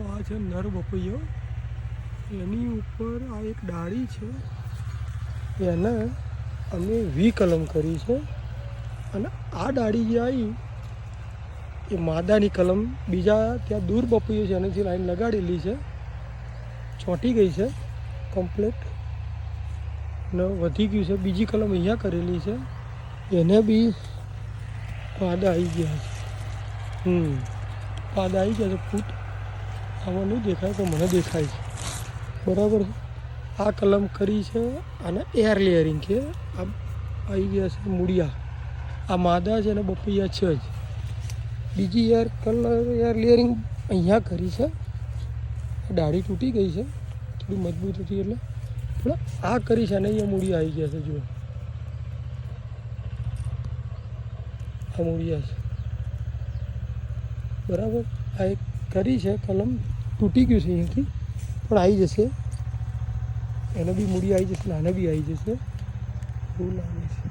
આ છે નર બપૈયો. એની ઉપર આ એક ડાળી છે. એને અમે વી કલમ કરી છે. અને આ ડાળી જે આવી એ માદાની કલમ. બીજા ત્યાં દૂર બપૈયો છે, એનાથી લાઈન લગાડેલી છે. ચોંટી ગઈ છે, કમ્પ્લેટ. ને વધી ગયું છે, બીજી કલમ અહીંયા કરેલી છે. એને બી પાદા આવી ગયા છે. હમ, પાદા આવી ગયા છે ફૂટ આમાં નહીં દેખાય તો મને દેખાય છે. બરાબર છે? આ કલમ કરી છે અને એર લેયરિંગ છે. આ આવી ગયા છે મૂળિયા. આ માદા છે અને બપૈયા છે જ. બીજી એર કલર એર લેયરિંગ અહીંયા કરી છે. દાઢી તૂટી ગઈ છે. થોડી મજબૂત હતી એટલે. પણ આ કરી છે અને અહીંયા મૂળિયા આવી ગયા છે, જુઓ. આ મૂળિયા છે. બરાબર? આ એક કરી છે કલમ. તૂટી ગયું છે અહીંયાથી પણ આવી જશે. એને બી મૂડી આવી જશે ને આને બી આવી જશે. એવું લાગે છે.